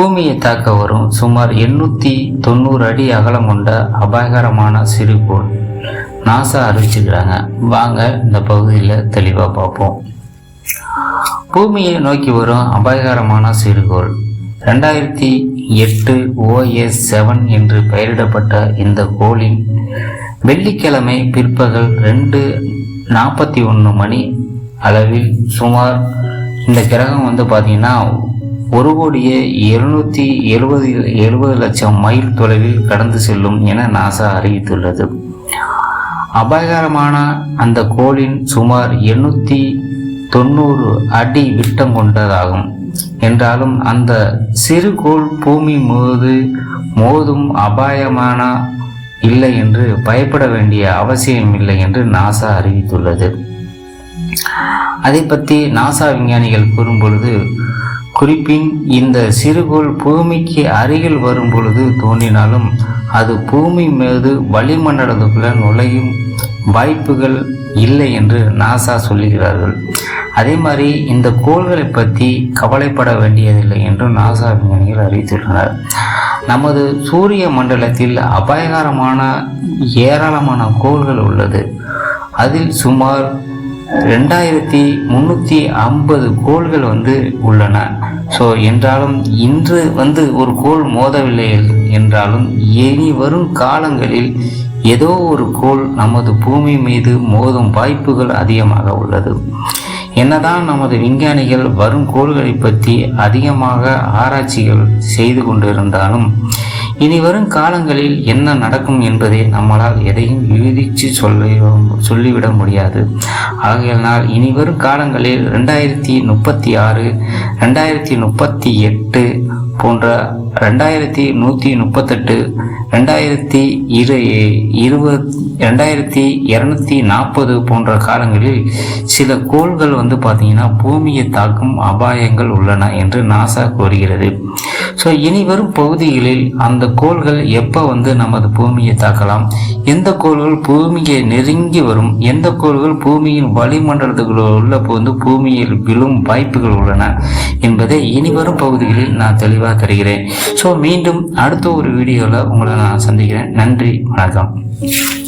பூமியை தாக்க வரும் சுமார் எண்ணூற்றி தொண்ணூறு அடி அகலம் கொண்ட அபாயகரமான சிறுகோள் நாசா அறிவிச்சிருக்கிறாங்க வாங்க இந்த பகுதியில் தெளிவாக பார்ப்போம். பூமியை நோக்கி வரும் அபாயகரமான சிறுகோள் ரெண்டாயிரத்தி எட்டு ஓஎஸ் செவன் என்று பெயரிடப்பட்ட இந்த கோளின் வெள்ளிக்கிழமை பிற்பகல் ரெண்டு நாற்பத்தி ஒன்று மணி அளவில் சுமார் இந்த கிரகம் வந்து பார்த்திங்கன்னா ஒரு கோடியே எழுநூற்றி எழுபது எழுபது லட்சம் மைல் தொலைவில் கடந்து செல்லும் என நாசா அறிவித்துள்ளது. அபாயகரமான அந்த கோளின் சுமார் எண்ணூற்றி தொண்ணூறு அடி விட்டம் கொண்டதாகும். என்றாலும் அந்த சிறு கோள் பூமி மீது மோதும் அபாயமான இல்லை என்று பயப்பட வேண்டிய அவசியம் இல்லை என்று நாசா அறிவித்துள்ளது. அதை பற்றி நாசா விஞ்ஞானிகள் கூறும் பொழுது குறிப்பின் இந்த சிறுகோள் பூமிக்கு அருகில் வரும் பொழுது தோன்றினாலும் அது பூமி மீது வளிமண்டலத்துக்குள்ள நுழையும் வாய்ப்புகள் இல்லை என்று நாசா சொல்லுகிறார்கள். அதே மாதிரி இந்த கோள்களை பற்றி கவலைப்பட வேண்டியதில்லை என்று நாசா விஞ்ஞானிகள் அறிவித்துள்ளனர். நமது சூரிய மண்டலத்தில் அபாயகரமான ஏராளமான கோள்கள் உள்ளது. அதில் சுமார் ரெண்டாயிரத்தி முந்நூற்றி ஐம்பது கோள்கள் வந்து உள்ளன. ஸோ என்றாலும் இன்று வந்து ஒரு கோள் மோதவில்லை என்றாலும் இனி வரும் காலங்களில் ஏதோ ஒரு கோள் நமது பூமி மீது மோதும் வாய்ப்புகள் அதிகமாக உள்ளது. என்னதான் நமது விஞ்ஞானிகள் வரும் கோள்களை பற்றி அதிகமாக ஆராய்ச்சிகள் செய்து கொண்டிருந்தாலும் இனி வரும் காலங்களில் என்ன நடக்கும் என்பதை நம்மளால் எதையும் யூகிச்சு சொல்லி சொல்லிவிட முடியாது. ஆகையினால் இனி வரும் காலங்களில் ரெண்டாயிரத்தி முப்பத்தி ஆறு ரெண்டாயிரத்தி முப்பத்தி எட்டு போன்ற ரெண்டாயிரத்தி நூற்றி முப்பத்தெட்டு ரெண்டாயிரத்தி இரு இருபத் ரெண்டாயிரத்தி இரநூத்தி நாற்பது போன்ற காலங்களில் சில கோள்கள் வந்து பார்த்தீங்கன்னா பூமியை தாக்கும் அபாயங்கள் உள்ளன என்று நாசா கூறுகிறது. ஸோ இனி வரும் பகுதிகளில் அந்த கோள்கள் எப்போ வந்து நமது பூமியை தாக்கலாம்? எந்த கோள்கள் பூமியை நெருங்கி வரும்? எந்த கோள்கள் பூமியின் வளிமண்டலத்துக்குள்ள உள்ள வந்து பூமியில் விழும் வாய்ப்புகள் உள்ளன என்பதை இனி வரும் பகுதிகளில் நான் தெளிவாக தருகிறேன். ஸோ மீண்டும் அடுத்த ஒரு வீடியோவில் உங்களை நான் சந்திக்கிறேன். நன்றி வணக்கம்.